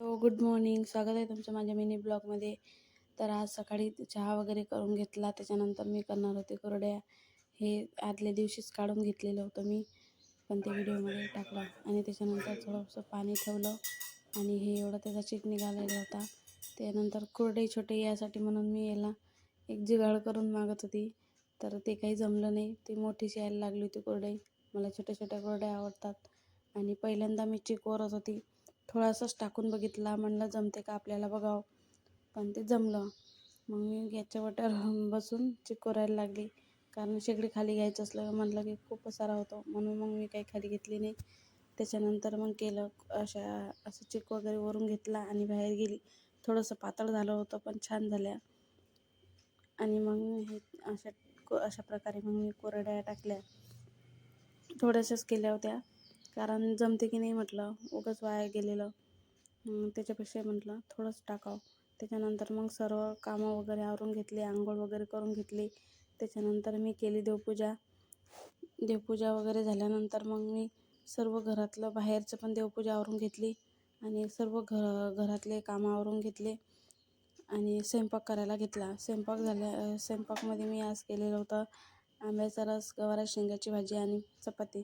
हो good morning स्वागत आहे तुमचं माझ्या मिनी ब्लॉगमध्ये तर आज सकाळी चहा वगैरे करून घेतला. त्याच्यानंतर मी करणार होते कोरड्या. हे आदल्या दिवशीच काढून घेतलेलं होतं मी. पण ते व्हिडिओमध्ये टाकलं. आणि त्याच्यानंतर थोडंसं पाणी ठेवलं. आणि हे एवढं त्याचा चिक निघालेला होता. त्यानंतर कोरडे छोटे यासाठी म्हणून मी याला एक जिगाळ करून मागत होती. तर ते काही जमलं नाही. ती मोठीशी यायला लागली होती कोरडे. मला छोट्या छोट्या कोरड्या आवडतात. आणि पहिल्यांदा मी चिक ओरत होती. थोडासाच टाकून बघितला म्हणलं जमते का आपल्याला बघावं. पण ते जमलं. मग मी गॅसच्या बसून चिकोरायला लागली. कारण शेगडी खाली घ्यायचं असलं म्हटलं की खूप सारा होतो. म्हणून मग मी काही खाली घेतली नाही. त्याच्यानंतर मग केलं अशा असं चिक वगैरे वरून घेतला आणि बाहेर गेली. थोडंसं पातळ झालं होतं पण छान झाल्या. आणि मग हे अशा अशा प्रकारे मग मी कोरड्या टाकल्या. थोड्याशाच केल्या होत्या. कारण जमते की नाही म्हटलं उगाच वाया गेलेलं. त्याच्यापेक्षा म्हटलं थोडंच टाकावं. त्याच्यानंतर मग सर्व कामं वगैरे आवरून घेतली आंघोळ वगैरे करून घेतली. त्याच्यानंतर मी केली देवपूजा. देवपूजा वगैरे झाल्यानंतर मग मी सर्व घरातलं बाहेरचं पण देवपूजा आवरून घेतली आणि सर्व घ घरातले कामं आवरून घेतले आणि स्वयंपाक करायला घेतला. स्वयंपाक झाल्या स्वयंपाकमध्ये मी आज केलेलं होतं आंब्याचा रस गवारा शेंगाची भाजी आणि चपाती.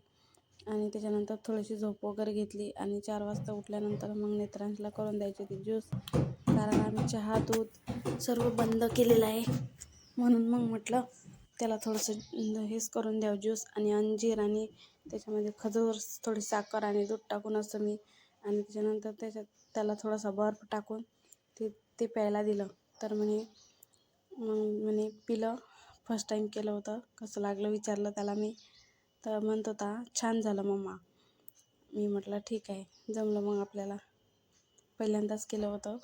आणि त्याच्यानंतर थोडीशी झोप वगैरे घेतली आणि चार वाजता उठल्यानंतर मग नेत्रांशला करून द्यायची ते ज्यूस. कारण आम्ही चहा दूध सर्व बंद केलेलं आहे. म्हणून मग म्हटलं त्याला थोडंसं हेच करून द्यावं ज्यूस आणि अंजीर आणि त्याच्यामध्ये खजूर थोडी साखर आणि दूध टाकून असं मी आणि त्याच्यानंतर त्याच्यात त्याला थोडासा बर्फ टाकून ते ते प्यायला दिलं. तर म्हणे मग म्हणे पिलं. फर्स्ट टाईम केलं होतं. कसं लागलं विचारलं त्याला मी. तर म्हणत होता छान झालं मम्मा. मी म्हटलं ठीक आहे. जमलं मग आपल्याला. पहिल्यांदाच केलं होतं.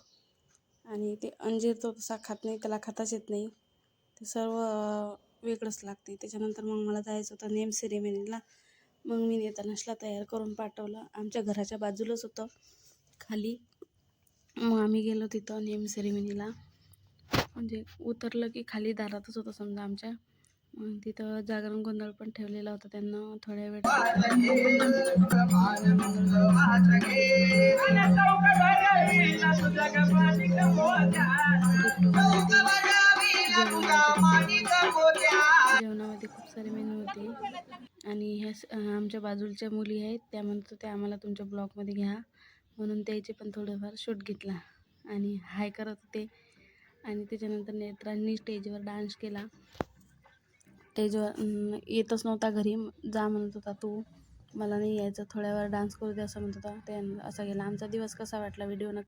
आणि ते अंजीर तो तसा खात नाही त्याला खाताच येत नाही. ते सर्व वेगळंच लागते. त्याच्यानंतर मग मला जायचं होतं नेम सेरेमनीला. मग मी नेतानाशला तयार करून पाठवलं. आमच्या घराच्या बाजूलाच होतं. खाली मग आम्ही गेलो तिथं नेम सेरेमनीला. म्हणजे उतरलं की खाली दारातच होतं समजा आमच्या. मग तिथं जागरण गोंधळ पण ठेवलेला होता त्यांना थोड्या वेळ. जेवणामध्ये खूप सारे मेनू होते. आणि ह्या आमच्या बाजूच्या मुली आहेत त्या म्हणत होत्या आम्हाला तुमच्या ब्लॉगमध्ये घ्या. म्हणून त्याचे पण थोडंफार शूट घेतला. आणि हाय करत होते. आणि त्याच्यानंतर नेत्रांनी स्टेजवर डान्स केला. स्टेजवर येतच नव्हता घरी जा म्हणत होता तू. मला नाही यायचं थोड्या वेळ डान्स करू दे असं म्हणत होता. ते असा गेला. आमचा दिवस कसा वाटला? व्हिडिओ नक्की